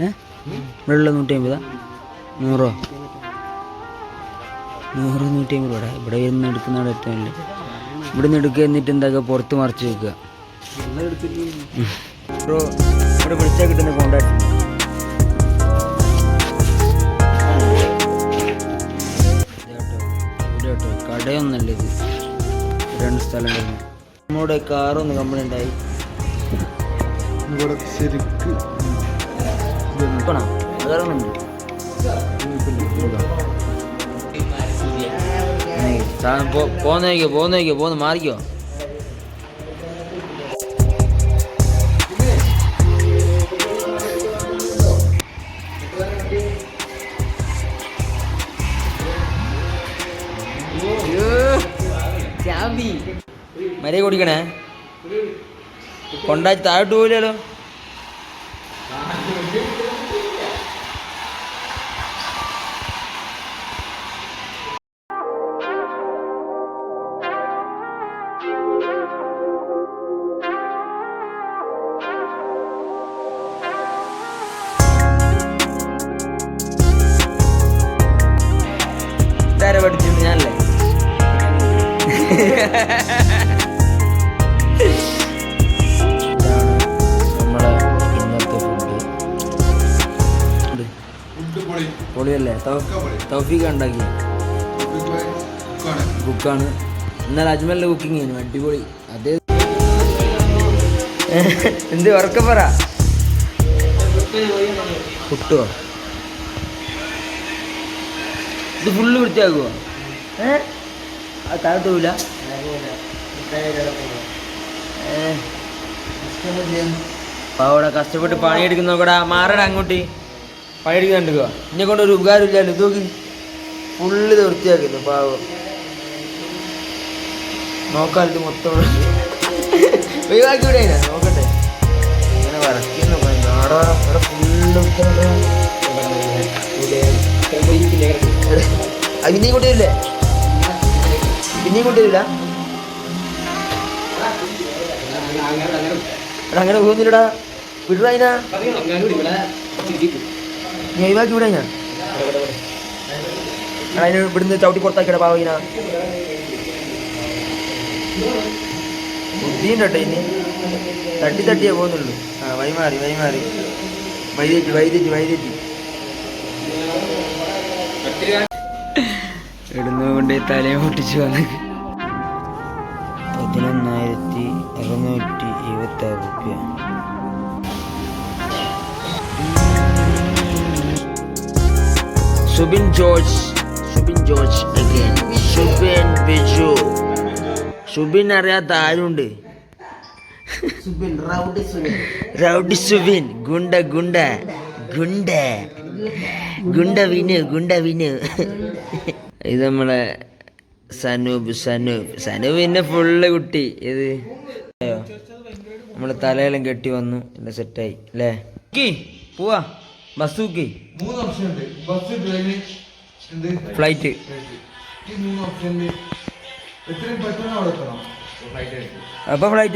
ഇവിടെ നൂറ്റി അമ്പതാ. നൂറോ? നൂറ് നൂറ്റി അമ്പത് ഇവിടെ. ഇവിടെ ഇരുന്ന് എടുക്കുന്ന ഏറ്റവും വലിയ ഇവിടെ നിന്ന് എടുക്കുക എന്നിട്ട് എന്താക്കുക? പുറത്ത് മറിച്ച് വെക്കുക. ബ്രോ ഇവിടെ വിളിച്ചാൽ കിട്ടുന്ന കോണ്ടാക്ട് കടയൊന്നല്ല ഇത്. രണ്ട് സ്ഥലം കഴിഞ്ഞു നമ്മുടെ കാറൊന്ന് ആയി. ഇവിടെ ശരിക്ക് നോക്കണോ അതൊന്നുണ്ട് പോന്നേക്കോ പോന്നേക്കോ പോന്ന് മാറിക്കോ മര്യാദ കുടിക്കണേ കൊണ്ടാച്ച് താഴോട്ട് പോയില്ലല്ലോ ഇതാരെ പഠിച്ചിട്ടുണ്ട് ഞാനല്ലേ? പൊളിയല്ലേ? തൗഫീഖ് ഉണ്ടാക്കി കുക്കാണ് എന്നാൽ അജ്മലിന്റെ കുക്കിംഗ് ചെയ്യുന്നു അടിപൊളി. അതേ എന്ത് ഉറക്കം പറ. കുട്ടുവോ ഇത് ഫുള്ള് ഏ? ആ താഴോട്ട് പോവില്ല പാവടെ കഷ്ടപ്പെട്ട് പണിയെടുക്കുന്ന നോക്കടാ മാറട അങ്ങോട്ട്. പണിയെടുക്കുന്നുണ്ടോ ഇന്നെ കൊണ്ട് ഒരു ഉപകാരമില്ലല്ലോ ഇത് നോക്ക്. ഫുള്ള് ഇത് വൃത്തിയാക്കുന്നു പാവം. നോക്കാൻ ഇത് മൊത്തം. ഒഴിവാക്കി വിടേ നോക്കട്ടെ. ഇങ്ങനെ വരയ്ക്കുന്നു നാടാ ഇവിടെ ഫുള്ള് പിന്നെയും കൂട്ടിയില്ലേ? പിന്നെയും കൂട്ടിയില്ല? അങ്ങനെ പോകുന്നില്ലടാ വിടടാ അതിനാ. നീ ഒഴിവാക്കി വിടാ ഞാൻ അതിന് ഇവിടുന്ന് ചവിട്ടി പുറത്താക്കിയടാ പാവീന ബുദ്ധിയുണ്ട് ഇനി. തട്ടി തട്ടിയേ പോകുന്നുള്ളൂ. ആ വൈമാറി വൈമാറി വൈതെറ്റി വൈതെറ്റി വൈതെറ്റി ഇടുന്നുകൊണ്ട് തലയെ പൊട്ടിച്ചു വന്ന്. പതിനൊന്നായിരത്തി അറുന്നൂറ്റി ഇരുപത്തി ആറ് റുപ്യ. Subin George Subin George again Subin Subin അറിയാത്ത ആരുണ്ട്? റൗഡി സുബിൻ. ഗുണ്ട ഗുണ്ട. ഗുണ്ട. ഗുണ്ട വിനു ഗുണ്ട വിനു. ഇത് നമ്മളെ സനൂപ് സനൂപ്. സനൂപ് പിന്നെ ഫുള്ള് കുട്ടി. ഇത് നമ്മളെ തലയെല്ലാം കെട്ടി വന്നു. എല്ലാം സെറ്റായി അല്ലേ? പോവാ. ബസ് നോക്കി മൂന്ന് ഓപ്ഷൻ ഉണ്ട്. ബസ് ട്രെയിന് ഫ്ലൈറ്റ് മൂന്ന് ഓപ്ഷനിൽ എത്രയും പെട്ടെന്ന് അവിടെ എത്തണം. അപ്പോൾ അപ്പൊ ഫ്ലൈറ്റ്